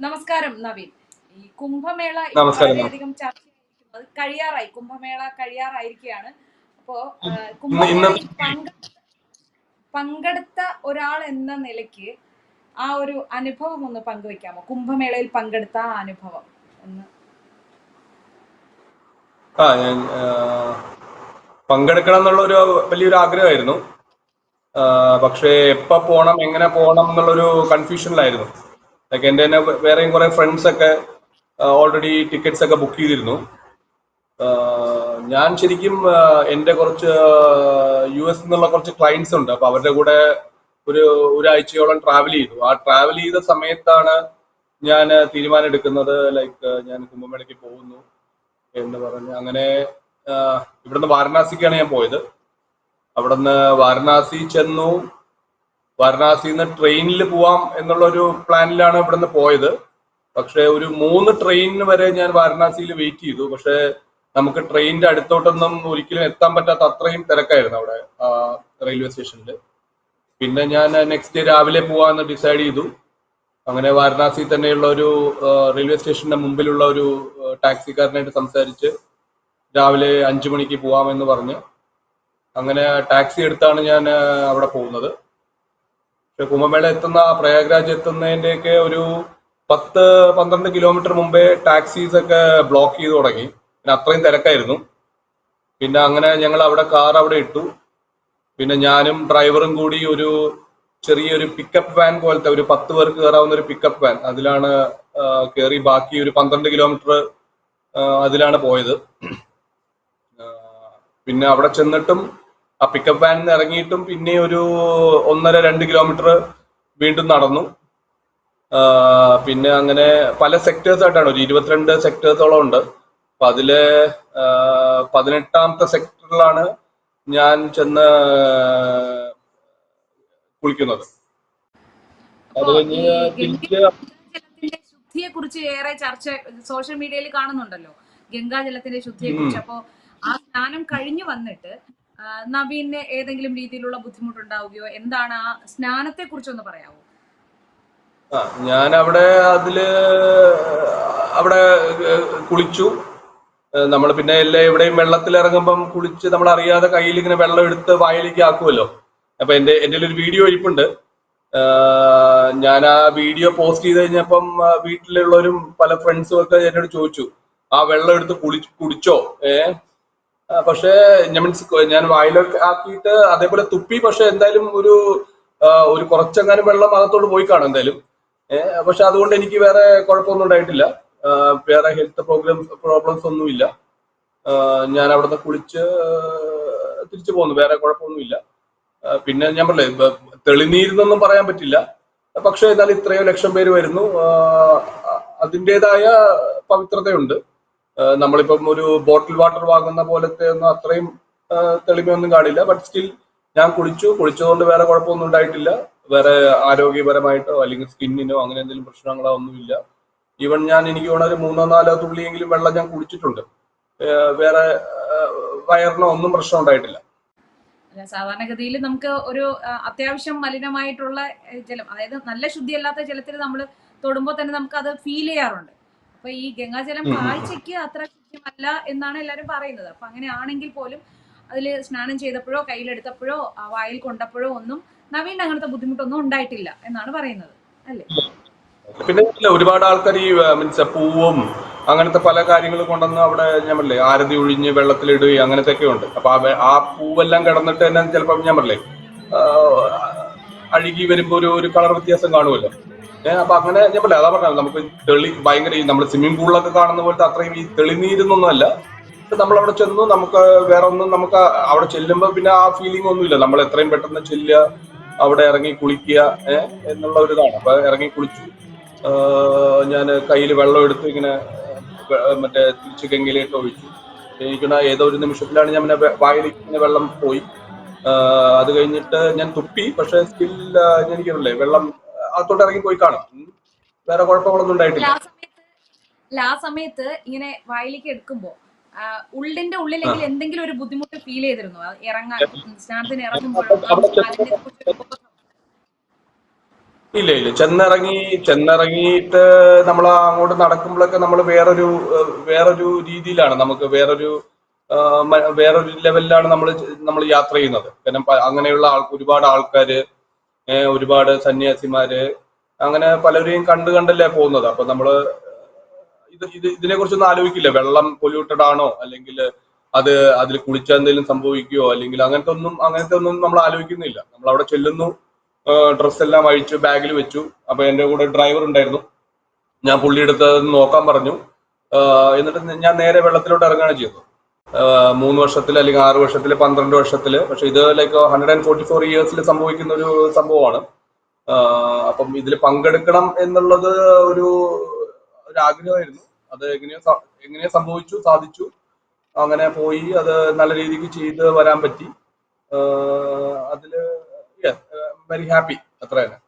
നമസ്കാരം നവീൻ. ഈ കുംഭമേള ചർച്ച. വളരെയധികം ചർച്ചയായിരിക്കുന്നത് കഴിയാറായി. കുംഭമേള കഴിയാറായിരിക്കുകയാണ്. അപ്പോ കുംഭമേളയിൽ പങ്കെടുത്ത ഒരാൾ എന്ന നിലയ്ക്ക് ആ ഒരു അനുഭവം ഒന്ന് പങ്കുവെക്കാമോ? കുംഭമേളയിൽ പങ്കെടുത്ത ആ അനുഭവം ഒന്ന്. ആ ഞാൻ പങ്കെടുക്കണം എന്നുള്ള ഒരു വലിയൊരു ആഗ്രഹമായിരുന്നു. പക്ഷേ എപ്പോ പോണം എങ്ങനെ പോണം എന്നുള്ളൊരു കൺഫ്യൂഷനിലായിരുന്നു ലൈക്ക് എന്റെ തന്നെ വേറെയും കുറെ ഫ്രണ്ട്സ് ഒക്കെ ഓൾറെഡി ടിക്കറ്റ്സ് ഒക്കെ ബുക്ക് ചെയ്തിരുന്നു. ഞാൻ ശരിക്കും എന്റെ കുറച്ച് യു എസ് എന്നുള്ള കുറച്ച് ക്ലയൻസ് ഉണ്ട്. അപ്പൊ അവരുടെ കൂടെ ഒരു ഒരാഴ്ചയോളം ട്രാവൽ ചെയ്തു. ആ ട്രാവൽ ചെയ്ത സമയത്താണ് ഞാൻ തീരുമാനം എടുക്കുന്നത്. ലൈക്ക് ഞാൻ കുംഭമേളയ്ക്ക് പോകുന്നു എന്ന് പറഞ്ഞ്. അങ്ങനെ ഇവിടുന്ന് വാരണാസിക്കാണ് ഞാൻ പോയത്. അവിടുന്ന് വാരണാസി ചെന്നു. വാരണാസിയിൽ നിന്ന് ട്രെയിനിൽ പോവാം എന്നുള്ള ഒരു പ്ലാനിലാണ് ഇവിടുന്ന് പോയത്. പക്ഷെ ഒരു മൂന്ന് ട്രെയിനിന് വരെ ഞാൻ വാരണാസിയിൽ വെയിറ്റ് ചെയ്തു. പക്ഷെ നമുക്ക് ട്രെയിനിന്റെ അടുത്തോട്ടൊന്നും ഒരിക്കലും എത്താൻ പറ്റാത്ത അത്രയും തിരക്കായിരുന്നു അവിടെ റെയിൽവേ സ്റ്റേഷനിൽ പിന്നെ ഞാൻ നെക്സ്റ്റ് ഡേ രാവിലെ പോവാന്ന് ഡിസൈഡ് ചെയ്തു. അങ്ങനെ വാരണാസി തന്നെയുള്ള ഒരു റെയിൽവേ സ്റ്റേഷന്റെ മുമ്പിലുള്ള ഒരു ടാക്സിക്കാരനായിട്ട് സംസാരിച്ച് രാവിലെ അഞ്ചു മണിക്ക് പോവാമെന്ന് പറഞ്ഞ്. അങ്ങനെ ടാക്സി എടുത്താണ് ഞാൻ അവിടെ പോകുന്നത്. കുംഭമേള എത്തുന്ന പ്രയാഗ്രാജ് എത്തുന്നതിന്റെയൊക്കെ ഒരു പത്ത് പന്ത്രണ്ട് കിലോമീറ്റർ മുമ്പേ ടാക്സീസ് ഒക്കെ ബ്ലോക്ക് ചെയ്ത് തുടങ്ങി. പിന്നെ അത്രയും തിരക്കായിരുന്നു. പിന്നെ അങ്ങനെ ഞങ്ങൾ അവിടെ കാർ അവിടെ ഇട്ടു. പിന്നെ ഞാനും ഡ്രൈവറും കൂടി ഒരു ചെറിയൊരു പിക്കപ്പ് വാൻ പോലത്തെ ഒരു പത്ത് പേർക്ക് കയറാവുന്ന ഒരു പിക്കപ്പ് വാൻ അതിലാണ് കയറി ബാക്കി ഒരു പന്ത്രണ്ട് കിലോമീറ്റർ അതിലാണ് പോയത്. പിന്നെ അവിടെ ചെന്നിട്ടും ആ പിക്കപ്പ് വാനിൽ നിന്ന് ഇറങ്ങിയിട്ടും പിന്നെ ഒരു ഒന്നര രണ്ട് കിലോമീറ്റർ വീണ്ടും നടന്നു. പിന്നെ അങ്ങനെ പല സെക്ടേഴ്സ് ആയിട്ടാണ്. ഒരു ഇരുപത്തിരണ്ട് സെക്ടേഴ്സോളം ഉണ്ട്. അപ്പൊ അതിൽ പതിനെട്ടാമത്തെ സെക്ടറിലാണ് ഞാൻ ചെന്ന് കുളിക്കുന്നത്. അത് അപ്പോ കഴിഞ്ഞ് തിരിച്ച് ശുദ്ധിയെ കുറിച്ച് ഏറെ ചർച്ച സോഷ്യൽ മീഡിയയിൽ കാണുന്നുണ്ടല്ലോ. ഗംഗാജലത്തിന്റെ ശുദ്ധിയെ കുറിച്ച് അപ്പോ ആ സ്നാനം കഴിഞ്ഞു വന്നിട്ട് നവീന് ഏതെങ്കിലും രീതിയിലുള്ള ബുദ്ധിമുട്ടുണ്ടാവുകയോ എന്താണ് ആ സ്നാനത്തെ കുറിച്ചൊന്ന് പറയാമോ ആ ഞാൻ അവിടെ അതിൽ അവിടെ കുളിച്ചു. നമ്മൾ പിന്നെ എല്ലാ എവിടെയും വെള്ളത്തിൽ ഇറങ്ങുമ്പം കുളിച്ച് നമ്മൾ അറിയാതെ കയ്യിൽ ഇങ്ങനെ വെള്ളം എടുത്ത് വായിലേക്ക് ആക്കുമല്ലോ അപ്പൊ എന്റെ എന്റെ ഒരു വീഡിയോ ഇരിപ്പുണ്ട്. ഞാൻ ആ വീഡിയോ പോസ്റ്റ് ചെയ്ത് കഴിഞ്ഞപ്പം വീട്ടിലുള്ളവരും പല ഫ്രണ്ട്സും ഒക്കെ എന്നോട് ചോദിച്ചു ആ വെള്ളം എടുത്ത് കുളി കുടിച്ചോ? ഏഹ് പക്ഷേ ഞാൻ മീൻസ് ഞാൻ വായിലൊക്കെ ആക്കിയിട്ട് അതേപോലെ തുപ്പി പക്ഷെ എന്തായാലും ഒരു ഒരു കുറച്ചെങ്ങാനും വെള്ളം അകത്തോട്ട് പോയി കാണും എന്തായാലും. പക്ഷെ അതുകൊണ്ട് എനിക്ക് വേറെ കുഴപ്പമൊന്നും ഉണ്ടായിട്ടില്ല. വേറെ ഹെൽത്ത് പ്രോബ്ലം പ്രോബ്ലംസ് ഒന്നുമില്ല. ഞാൻ അവിടുന്ന് കുളിച്ച് തിരിച്ചു പോന്നു. വേറെ കുഴപ്പമൊന്നുമില്ല. പിന്നെ ഞാൻ പറഞ്ഞേ തെളിനീരുന്നൊന്നും പറയാൻ പറ്റില്ല. പക്ഷെ എന്നാൽ ഇത്രയോ ലക്ഷം പേര് വരുന്നു. അതിന്റെതായ പവിത്രതയുണ്ട്. നമ്മളിപ്പം ഒരു ബോട്ടിൽ വാട്ടർ വാങ്ങുന്ന പോലത്തെ ഒന്നും അത്രയും തെളിമയൊന്നും കാണില്ല. ബട്ട് സ്റ്റിൽ ഞാൻ കുളിച്ചു കുളിച്ചതുകൊണ്ട് വേറെ കുഴപ്പമൊന്നും ഉണ്ടായിട്ടില്ല. വേറെ ആരോഗ്യപരമായിട്ടോ അല്ലെങ്കിൽ സ്കിന്നിനോ അങ്ങനെ എന്തെങ്കിലും പ്രശ്നങ്ങളോ ഒന്നുമില്ല. ഈവൻ ഞാൻ എനിക്ക് വേണം ഒരു മൂന്നോ നാലോ തുള്ളിയെങ്കിലും വെള്ളം ഞാൻ കുടിച്ചിട്ടുണ്ട്. വേറെ വയറിനോ ഒന്നും പ്രശ്നം ഉണ്ടായിട്ടില്ല. സാധാരണഗതിയിൽ നമുക്ക് ഒരു അത്യാവശ്യം മലിനമായിട്ടുള്ള ജലം അതായത് നല്ല ശുദ്ധിയല്ലാത്ത ജലത്തിൽ നമ്മൾ തൊടുമ്പോൾ തന്നെ നമുക്ക് അത് ഫീൽ ചെയ്യാറുണ്ട്. അപ്പൊ ഈ ഗംഗാജലം. കാഴ്ചയ്ക്ക് അത്ര കൃത്യമല്ല എന്നാണ് എല്ലാരും പറയുന്നത്. അപ്പൊ അങ്ങനെയാണെങ്കിൽ പോലും അതിൽ സ്നാനം ചെയ്തപ്പോഴോ കയ്യിലെടുത്തപ്പോഴോ ആ, വായിൽ കൊണ്ടപ്പോഴോ ഒന്നും നവീൻ അങ്ങനത്തെ ബുദ്ധിമുട്ടൊന്നും ഉണ്ടായിട്ടില്ല എന്നാണ് പറയുന്നത്. അല്ലേ? പിന്നെ ഒരുപാട് ആൾക്കാർ ഈ മീൻസ് പൂവും അങ്ങനത്തെ പല കാര്യങ്ങളും കൊണ്ടുവന്ന് അവിടെ ഞാൻ പറഞ്ഞില്ലേ ആരതി ഒഴിഞ്ഞ് വെള്ളത്തിലിടുകയും അങ്ങനത്തെ ഒക്കെ ഉണ്ട്. അപ്പൊ ആ പൂവെല്ലാം കിടന്നിട്ട് തന്നെ ചിലപ്പോൾ ഞാൻ പറഞ്ഞില്ലേ അഴുകി വരുമ്പോ ഒരു ഒരു കളർ വ്യത്യാസം കാണുമല്ലോ. അപ്പൊ അങ്ങനെ ഞാൻ പറയാം അതാ പറഞ്ഞത്. നമുക്ക് തെളി ഭയങ്കര ഈ നമ്മൾ സ്വിമ്മിംഗ് പൂളിലൊക്കെ കാണുന്ന പോലത്തെ അത്രയും ഈ തെളിനീരുന്നൊന്നും അല്ല നമ്മൾ അവിടെ ചെന്നു നമുക്ക് വേറെ ഒന്നും നമുക്ക് അവിടെ ചെല്ലുമ്പോൾ പിന്നെ ആ ഫീലിംഗ് ഒന്നുമില്ല. നമ്മൾ എത്രയും പെട്ടെന്ന് ചെല്ലുക അവിടെ ഇറങ്ങി കുളിക്കുക എന്നുള്ള ഒരു ഇതാണ്. അപ്പൊ ഇറങ്ങി കുളിച്ചു. ഞാൻ കയ്യിൽ വെള്ളം എടുത്ത് ഇങ്ങനെ മറ്റേ തിരിച്ച് ഗംഗയിലേക്ക് ഒഴിച്ചു. എനിക്കുന്ന ഏതോ ഒരു നിമിഷത്തിലാണ് ഞാൻ പിന്നെ വായിൽ ഇങ്ങനെ വെള്ളം പോയി. അത് കഴിഞ്ഞിട്ട് ഞാൻ തുപ്പി പക്ഷെ സ്റ്റിൽ എനിക്കറിയില്ലേ വെള്ളം അകത്തോട്ട് ഇറങ്ങി പോയി കാണും. വേറെ കുഴപ്പങ്ങളൊന്നും ഉണ്ടായിട്ടില്ല. ആ സമയത്ത് ഇങ്ങനെ വായിലേക്ക് എടുക്കുമ്പോ ഉള്ളിന്റെ ഉള്ളിലെങ്കിൽ എന്തെങ്കിലും ഒരു ബുദ്ധിമുട്ട് ഫീൽ ചെയ്തിരുന്നു? ഇറങ്ങാൻ സ്നാനത്തിന് ഇറങ്ങുമ്പോഴും ഇല്ല ഇല്ല. ചെന്നിറങ്ങി ചെന്നിറങ്ങിയിട്ട് നമ്മൾ അങ്ങോട്ട് നടക്കുമ്പോഴൊക്കെ നമ്മൾ വേറൊരു വേറൊരു രീതിയിലാണ് നമുക്ക് വേറൊരു വേറൊരു ലെവലിലാണ് നമ്മൾ നമ്മൾ യാത്ര ചെയ്യുന്നത്. കാരണം അങ്ങനെയുള്ള ആൾ ഒരുപാട് ആൾക്കാര് ഏഹ്, ഒരുപാട് സന്യാസിമാര് അങ്ങനെ പലരെയും കണ്ടു കണ്ടല്ലേ പോകുന്നത്. അപ്പൊ നമ്മൾ ഇത് ഇത് ഇതിനെ കുറിച്ചൊന്നും ആലോചിക്കില്ല. വെള്ളം പൊല്യൂട്ടഡ് ആണോ? അല്ലെങ്കിൽ അത് അതിൽ കുളിച്ചാൽ എന്തെങ്കിലും സംഭവിക്കുമോ അല്ലെങ്കിൽ അങ്ങനത്തെ ഒന്നും അങ്ങനത്തെ ഒന്നും നമ്മൾ ആലോചിക്കുന്നില്ല. നമ്മൾ അവിടെ ചെല്ലുന്നു. ഡ്രസ് എല്ലാം അഴിച്ചു ബാഗിൽ വെച്ചു. അപ്പൊ എന്റെ കൂടെ ഡ്രൈവർ ഉണ്ടായിരുന്നു. ഞാൻ പുള്ളിയെടുത്ത് നോക്കാൻ പറഞ്ഞു. എന്നിട്ട് ഞാൻ നേരെ വെള്ളത്തിലോട്ട് ഇറങ്ങുകയാണ് ചെയ്തത്. മൂന്ന് വർഷത്തിൽ അല്ലെങ്കിൽ ആറ് വർഷത്തിൽ പന്ത്രണ്ട് വർഷത്തിൽ. പക്ഷെ ഇത് like hundred and forty four ഇയേഴ്സിൽ സംഭവിക്കുന്ന ഒരു സംഭവമാണ് അപ്പം ഇതിൽ പങ്കെടുക്കണം എന്നുള്ളത് ഒരു ആഗ്രഹമായിരുന്നു. അത് എങ്ങനെയോ എങ്ങനെയോ സംഭവിച്ചു സാധിച്ചു. അങ്ങനെ പോയി അത് നല്ല രീതിക്ക് ചെയ്ത് വരാൻ പറ്റി. അതിൽ വെരി ഹാപ്പി അത്ര തന്നെ